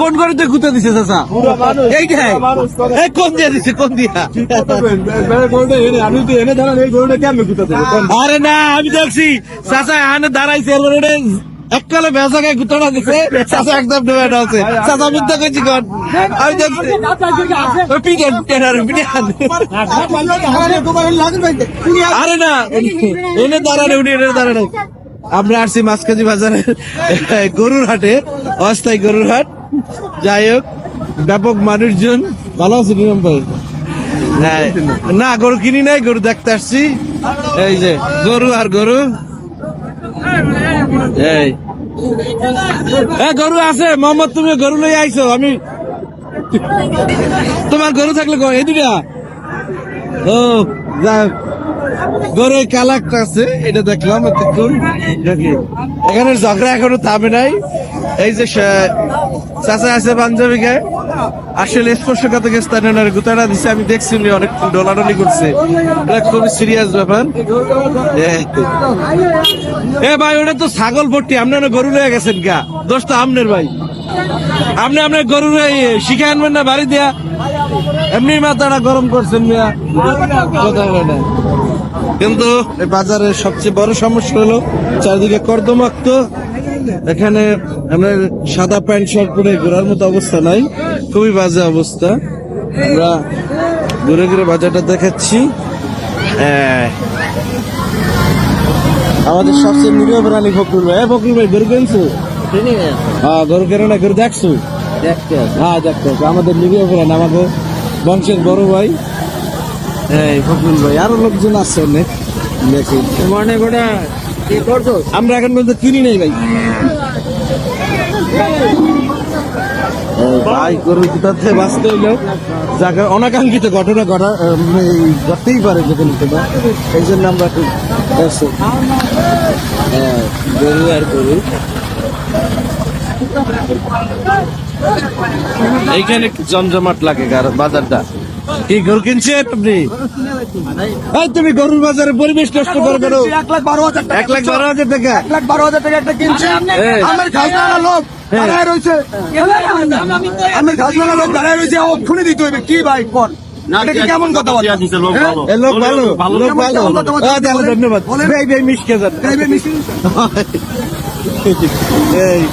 কোন করে তুই দিছে চাচা? এইটাই কোন দিয়া দিছে, কোন দিয়া? এনে আরে না, আমি দেখছি, চাচা এখানে দাঁড়াইছে এককালে বেসাকে গুতাটা দিছে চাচা একদম ডুবে আছে চাচা মিথ্যা কইছি কোন? আমি দেখছি পিটেন পিটেন আরে না এনে দাঁড়ানে উনি এনে দাঁড়ানো। আমরা আসছি মাঝখাজি বাজারে গরুর হাটে অস্থায়ী গরুর হাট। যাই হোক ব্যাপক মানুষজন ভালো আছে নিয়ম ভাই? হ্যাঁ, না গরু কিনি নাই গরু দেখতে আসছি। এই যে গরু আর গরু। গরু আছে, মোহাম্মদ, তুমি গরু লই আইছো, আমি তোমার গরু থাকলে এই দুটা ও যাক গরু কালাকটা আছে, এটা দেখলাম দেখি এখানে ঝগড়া এখনও থামে নাই। এই যে চাচা আছে পাঞ্জাবি গায়ে আসলে গুতাটা দিছে, আমি দেখছি অনেক ডলাডলি করছে। এটা সিরিয়াস ব্যাপার। এ ভাই, ওটা তো ছাগল ভর্তি আপনি গরু লয়ে গেছেন গা। দোষ তো আমনের ভাই। আপনি আপনার গরু শিখে আনবেন না, বাড়ি দিয়া। এমনি মাথাটা গরম করছেন কথা না। কিন্তু বাজারের সবচেয়ে বড় সমস্যা হলো, চারিদিকে কর্দমাক্ত। এখানে আমরা সাদা প্যান্ট শার্ট পরে ঘোরার মতো অবস্থা নাই। খুবই বাজে অবস্থা। আমরা ঘুরে ঘুরে বাজারটা দেখাচ্ছি। হ্যাঁ। আমাদের সবচেয়ে নিরীহ প্রাণী ফকরুল ভাই। ফকরুল ভাই গরু কিনছো? হ্যাঁ গরু কেন না গরু দেখছ? হ্যাঁ দেখতে আমাদের নিরীহ প্রাণ আমাদের বংশের বড় ভাই। এই ফকরুল ভাই আরও লোকজন আছে অনেক। দেখি। মনে করছ আমরা এখন পর্যন্ত কিনি নাই ভাই। অনাকাঙ্ক্ষিত ঘটনা ঘটা ঘটতেই পারে যে কোনো কোনো এই জন্য আমরা। হ্যাঁ, গরু আর গরু। এইখানে জমজমাট লাগে বাজারটা। কি গরু কিনছেন আপনি? এই তুমি গরুর বাজারে পরিবেশ নষ্ট করে এক লাখ বারো হাজার টাকা। এক লাখ বারো হাজার টাকা এক লাখ বারো হাজার টাকা একটা কিনছে। আমার খাজনা লোক দাঁড়ায় রয়েছে আমার খাজনা লোক দাঁড়ায় রয়েছে। ও খুলে দিতে হইবে। কি ভাই কর।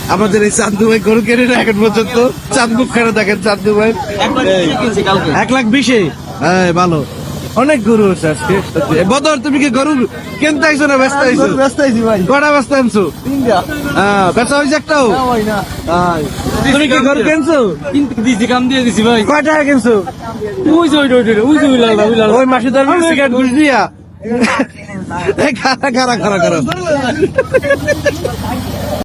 আমাদের এই চান্দু ভাই গরু কেনে না এখন পর্যন্ত? চান্দু খেলে দেখেন চান্দু ভাই। এক লাখ বিশে হ্যাঁ ভালো। অনেক গরু আছে আজকে। বদর তুমি কি গরু কিনতে আইছো না ব্যস্ত আইছো? ব্যস্ত আছি ভাই। কটা ব্যস্ত আনছো? তিনটা। হ্যাঁ ব্যস্ত হয়েছে একটাও। তুমি কি গরু কিনছো? কিন্তু দিছি কাম দিয়ে দিছি ভাই। কয় টাকা কিনছো? ওই যে ওই ওই ওই যে উইলা উইলা ওই মাসে ধর সিগারেট ঘুষ দিয়া খারা খারা খারা খারা।